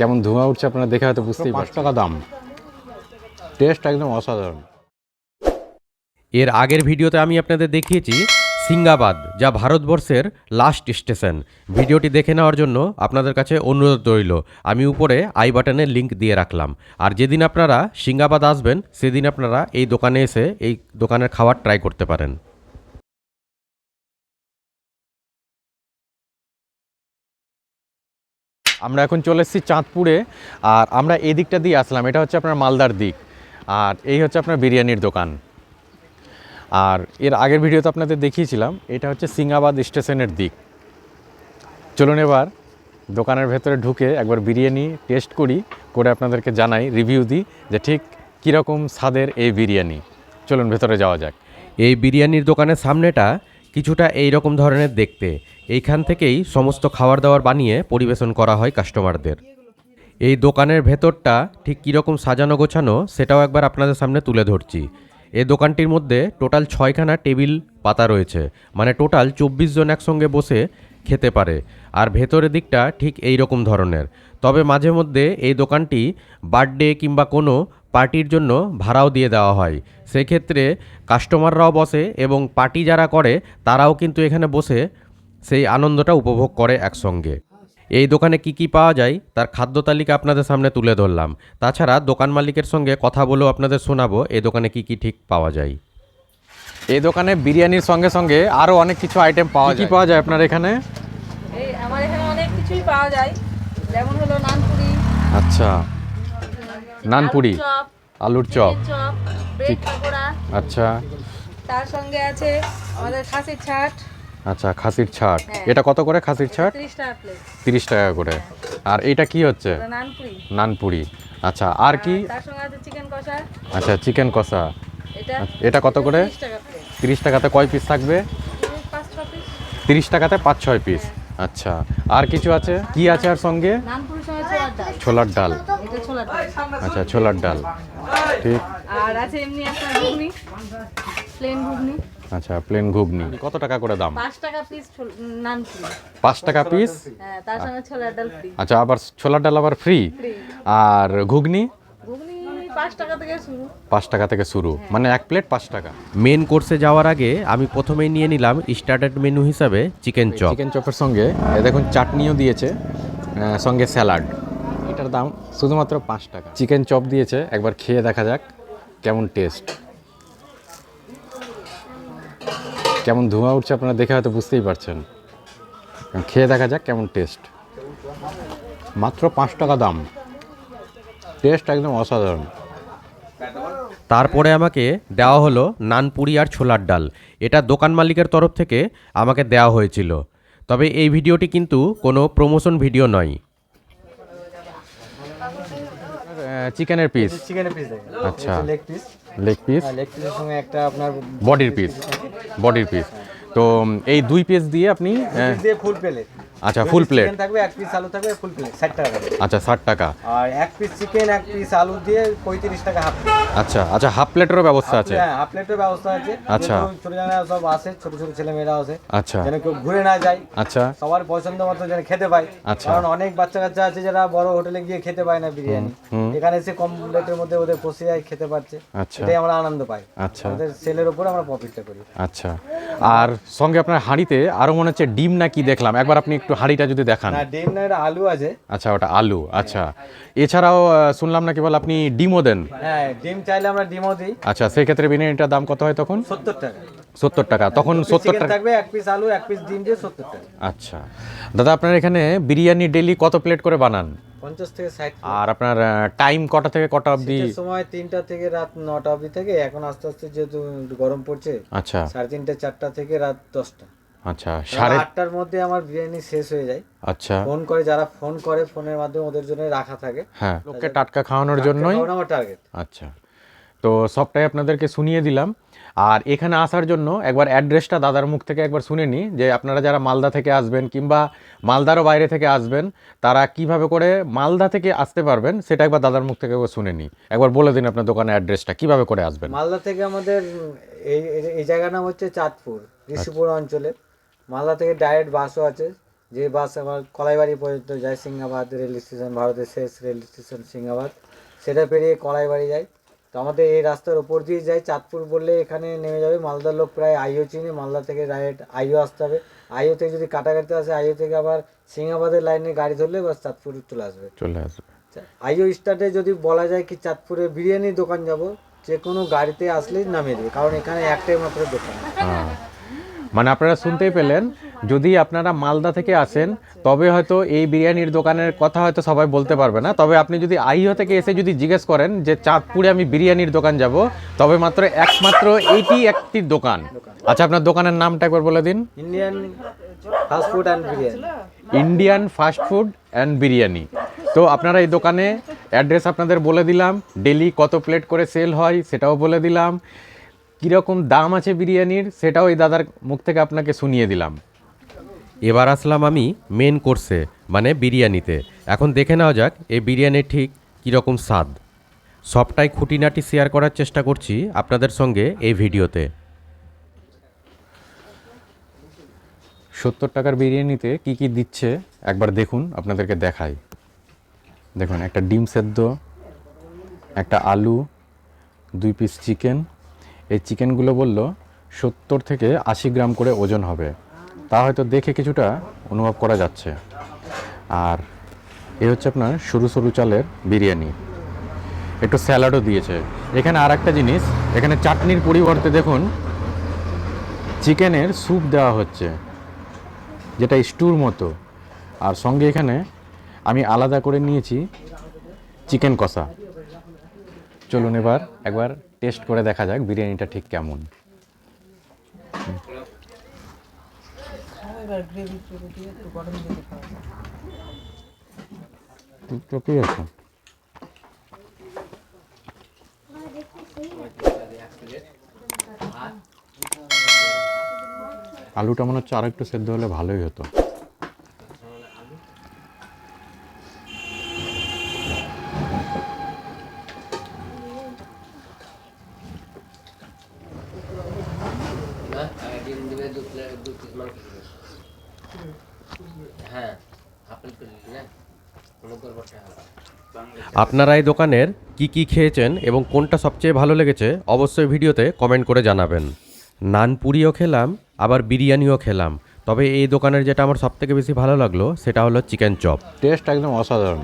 কেমন ধোঁয়া উঠছে আপনারা দেখে হয়তো বুঝতেই পাঁচ টাকা দাম। টেস্ট একদম অসাধারণ। এর আগের ভিডিওতে আমি আপনাদের দেখিয়েছি সিঙ্গাবাদ যা ভারতবর্ষের লাস্ট স্টেশন ভিডিওটি দেখে নেওয়ার জন্য আপনাদের কাছে অনুরোধ রইল। আমি উপরে আই বাটনের লিংক দিয়ে রাখলাম। আর যেদিন আপনারা সিঙ্গাবাদ আসবেন সেদিন আপনারা এই দোকানে এসে এই দোকানের খাবার ট্রাই করতে পারেন। আমরা এখন চলে এসেছি চাঁদপুরে, আর আমরা এই দিকটা দিয়ে আসলাম। এটা হচ্ছে আপনার মালদার দিক, আর এই হচ্ছে আপনার বিরিয়ানির দোকান। আর এর আগের ভিডিওতে আপনাদের দেখিয়েছিলাম, এটা হচ্ছে সিঙ্গাবাদ স্টেশনের দিক। চলুন এবার দোকানের ভেতরে ঢুকে একবার বিরিয়ানি টেস্ট করি, করে আপনাদেরকে জানাই, রিভিউ দিই যে ঠিক কীরকম স্বাদের এই বিরিয়ানি। চলুন ভেতরে যাওয়া যাক। এই বিরিয়ানির দোকানের সামনেটা কিছুটা এই রকম ধরনের দেখতে। এইখান থেকেই সমস্ত খাবার দাবার বানিয়ে পরিবেশন করা হয় কাস্টমারদের। এই দোকানের ভেতরটা ঠিক কীরকম সাজানো গোছানো সেটাও একবার আপনাদের সামনে তুলে ধরছি। এই দোকানটির মধ্যে টোটাল ছয়খানা টেবিল পাতা রয়েছে। মানে টোটাল চব্বিশ জন একসঙ্গে বসে খেতে পারে। আর ভেতরের দিকটা ঠিক এই রকম ধরনের। তবে মাঝে মধ্যে এই দোকানটি বার্থডে কিংবা কোনো পার্টির জন্য ভাড়াও দিয়ে দেওয়া হয়। সেক্ষেত্রে কাস্টমাররাও বসে এবং পার্টি যারা করে তারাও কিন্তু এখানে বসে সেই আনন্দটা উপভোগ করে একসঙ্গে। এই দোকানে কি কি পাওয়া যায় তার খাদ্য তালিকা আপনাদের সামনে তুলে ধরলাম। তাছাড়া দোকান মালিকের সঙ্গে কথা বলেও আপনাদের শোনাবো এই দোকানে কি কি ঠিক পাওয়া যায়। এই দোকানে বিরিয়ানির সঙ্গে সঙ্গে আরও অনেক কিছু আইটেম পাওয়া যায়। পাওয়া যায় আপনার এখানে? আমার এখানে অনেক কিছুই পাওয়া যায়। যেমন হলো নানপুরি। আচ্ছা। নানপুরি আলুর চপ আচ্ছা। তার সঙ্গে আছে আমাদের খাসির ছাট। আচ্ছা খাসির ছাট। হ্যাঁ। এটা কত করে খাসির ছাট? তিরিশ টাকা করে। আর এটা কি হচ্ছে? নানপুরি। আচ্ছা আর কি? আচ্ছা চিকেন কষা। এটা কত করে? তিরিশ টাকাতে কয় পিস থাকবে? তিরিশ টাকাতে পাঁচ ছয় পিস আচ্ছা। আর কিছু আছে? কি আছে আর সঙ্গে? ছোলার ডাল। আচ্ছা ছোলার ডাল। ঠিক। আর আছে এমনি আপনার ঘুগনি প্লেন ঘুগনি। আচ্ছা প্লেন ঘুগনি। কত টাকা করে দাম? পাঁচ টাকা পিস নানপুরি পাঁচ টাকা পিস হ্যাঁ তার সঙ্গে ছোলার ডাল ফ্রি আচ্ছা আবার ছোলার ডাল আবার ফ্রি ফ্রি আর ঘুগনি? ঘুগনি পাঁচ টাকা থেকে শুরু। পাঁচ টাকা থেকে শুরু। মানে এক প্লেট পাঁচ টাকা। মেন কোর্সে যাওয়ার আগে আমি প্রথমেই নিয়ে নিলাম স্টার্টার মেনু হিসাবে চিকেন চপ চিকেন চপের সঙ্গে দেখুন চাটনিও দিয়েছে সঙ্গে স্যালাড দাম শুধুমাত্র পাঁচ টাকা। চিকেন চপ দিয়েছে, একবার খেয়ে দেখা যাক কেমন টেস্ট কেমন ধোঁয়া উঠছে আপনারা দেখে হয়তো বুঝতেই পারছেন। খেয়ে দেখা যাক কেমন টেস্ট মাত্র পাঁচ টাকা দাম। টেস্ট একদম অসাধারণ। তারপরে আমাকে দেওয়া হলো নানপুরি আর ছোলার ডাল। এটা দোকান মালিকের তরফ থেকে আমাকে দেওয়া হয়েছিল। তবে এই ভিডিওটি কিন্তু কোনো প্রমোশন ভিডিও নয়। চিকেনের পিস চিকেনের পিস আচ্ছা। Leg piece leg piece leg পিসের সঙ্গে একটা আপনার বডির পিস বডির পিস তো এই দুই পিস দিয়ে আপনি ফুল প্লেট আচ্ছা ফুল প্লেট চিকেন থাকবে এক পিস আলু থাকবে ফুল প্লেট ষাট টাকা। আচ্ছা ষাট টাকা। আর এক পিস চিকেন এক পিস আলু দিয়ে পঁয়ত্রিশ টাকা হাফ আচ্ছা আচ্ছা হাফ প্লেটেরও ব্যবস্থা আছে? হ্যাঁ হাফ প্লেটের ব্যবস্থা আছে। আচ্ছা। ছোট জানা সব আসে ছোট ছোট ছেলে মেয়েরা আসে। আচ্ছা। যেন কেউ ঘুরে না যায়। আচ্ছা। সবার পছন্দ মতো যেন খেতে পায়। আচ্ছা। কারণ অনেক বাচ্চা কাচ্চা আছে যারা বড় হোটেলে গিয়ে খেতে পায় না বিরিয়ানি। এখানে এসে কম প্লেটের মধ্যে ওদের পোষে যায় খেতে পারছে। আচ্ছা। এটাই আমরা আনন্দ পাই। আচ্ছা। ওদের সেলের উপর আমরা প্রফিটটা করি। আচ্ছা। আর সঙ্গে আপনার হাঁড়িতে আরও মনে হচ্ছে ডিম নাকি দেখলাম। একবার আপনি একটু হাঁড়িটা যদি দেখান। ডিম না এটা আলু আছে। আচ্ছা ওটা আলু আচ্ছা। এছাড়াও শুনলাম না কেবল আপনি ডিমও দেন। হ্যাঁ ডিম চাইলে আমরা ডিমও দিই। আচ্ছা সেক্ষেত্রে বিরিয়ানিটার দাম কত হয় তখন? সত্তর টাকা। সত্তর টাকা। তখন সত্তর টাকা থাকবে এক পিস আলু এক পিস ডিম দিয়ে সত্তর টাকা। আচ্ছা। দাদা আপনার এখানে বিরিয়ানি ডেলি কত প্লেট করে বানান? পঞ্চাশ থেকে ষাট আর আপনার টাইম কটা থেকে কটা অবধি? সময় তিনটা থেকে রাত নটা অবধি থেকে এখন আস্তে আস্তে যেহেতু একটু গরম পড়ছে আচ্ছা। সাড়ে তিনটে চারটা থেকে রাত দশটা। আচ্ছা সাড়ে আটটার মধ্যে আমার বিরিয়ানি শেষ হয়ে যায়। আচ্ছা। ফোন করে যারা ফোন করে ফোনের মাধ্যমে ওদের জন্য রাখা থাকে। হ্যাঁ। লোককে টাটকা খাওয়ানোর জন্যই? আমার টার্গেট আচ্ছা। তো সবটাই আপনাদেরকে শুনিয়ে দিলাম। আর এখানে আসার জন্য একবার অ্যাড্রেসটা দাদার মুখ থেকে একবার শুনে নিই যে আপনারা যারা মালদা থেকে আসবেন কিংবা মালদারও বাইরে থেকে আসবেন তারা কীভাবে করে মালদা থেকে আসতে পারবেন সেটা একবার দাদার মুখ থেকে একবার শুনে নিই একবার বলে দিন আপনার দোকানের অ্যাড্রেসটা কীভাবে করে আসবেন? মালদা থেকে আমাদের এই এই- এই জায়গার নাম হচ্ছে চাঁদপুর ঋষিপুর অঞ্চলে। মালদা থেকে ডাইরেক্ট বাসও আছে। যে বাস আমার কলাইবাড়ি পর্যন্ত যায় সিংহাবাদ রেল স্টেশন ভারতের শেষ রেল স্টেশন সিংহাবাদ। সেটা পেরিয়ে কলাইবাড়ি যায়। তো আমাদের এই রাস্তার ওপর দিয়ে যায়। চাঁদপুর বললে এখানে নেমে যাবে। মালদার লোক প্রায় আইও চিনে। মালদা থেকে ডাইরেক্ট আইও আসতে হবে। আইও থেকে যদি কাটাকাটিতে আসে আইও থেকে আবার সিংহাবাদের লাইনে গাড়ি ধরলে বাস চাঁদপুর চলে আসবে। চলে আসবে। আইও স্টার্টে যদি বলা যায় কি চাঁদপুরে বিরিয়ানির দোকান যাব যে কোনো গাড়িতে আসলেই নামিয়ে দেবে। কারণ এখানে একটাই মাত্র দোকান। হ্যাঁ। মানে আপনারা শুনতেই পেলেন যদি আপনারা মালদা থেকে আসেন তবে হয়তো এই বিরিয়ানির দোকানের কথা হয়তো সবাই বলতে পারবে না। তবে আপনি যদি আইও থেকে এসে যদি জিজ্ঞেস করেন যে চাঁদপুরে আমি বিরিয়ানির দোকান যাব তবে মাত্র একমাত্র এইটি একটি দোকান। আচ্ছা আপনার দোকানের নামটা একবার বলে দিন। Indian fast food and biryani. Indian fast food and biryani. তো আপনারা এই দোকানে অ্যাড্রেস আপনাদের বলে দিলাম ডেলি কত প্লেট করে সেল হয় সেটাও বলে দিলাম। কীরকম দাম আছে বিরিয়ানির সেটাও এই দাদার মুখ থেকে আপনাকে শুনিয়ে দিলাম। এবার আসলাম আমি মেন কোর্সে মানে বিরিয়ানিতে। এখন দেখে নেওয়া যাক এই বিরিয়ানির ঠিক কীরকম স্বাদ। সবটাই খুঁটিনাটি শেয়ার করার চেষ্টা করছি আপনাদের সঙ্গে এই ভিডিওতে। সত্তর টাকার বিরিয়ানিতে কি কি দিচ্ছে একবার দেখুন আপনাদেরকে দেখাই। দেখুন একটা ডিম সেদ্ধ একটা আলু দুই পিস চিকেন এই চিকেনগুলো বলল, সত্তর থেকে আশি গ্রাম করে ওজন হবে। তা হয়তো দেখে কিছুটা অনুভব করা যাচ্ছে। আর এ হচ্ছে আপনার সরু সরু চালের বিরিয়ানি। একটু স্যালাডও দিয়েছে। এখানে আর একটা জিনিস, এখানে চাটনির পরিবর্তে দেখুন, চিকেনের স্যুপ দেওয়া হচ্ছে, যেটা স্টুর মতো। আর সঙ্গে এখানে আমি আলাদা করে নিয়েছি চিকেন কষা। চলুন এবার একবার টেস্ট করে দেখা যাক বিরিয়ানিটা ঠিক কেমন। আছে? আলুটা মনে হচ্ছে আর একটু সেদ্ধ হলে ভালোই হতো না ডিম দিবে দু প্লেট দু পিস মাংস দিবে হ্যাঁ আপেল পেলি না কোনো গড়বড়টা হবে আপনারা এই দোকানের কি কি খেয়েছেন এবং কোনটা সবচেয়ে ভালো লেগেছে অবশ্যই ভিডিওতে কমেন্ট করে জানাবেন। নান পুরিও খেলাম, আবার বিরিয়ানিও খেলাম। তবে এই দোকানের যেটা আমার সবথেকে বেশি ভালো লাগল, সেটা হলো চিকেন চপ। টেস্ট একদম অসাধারণ।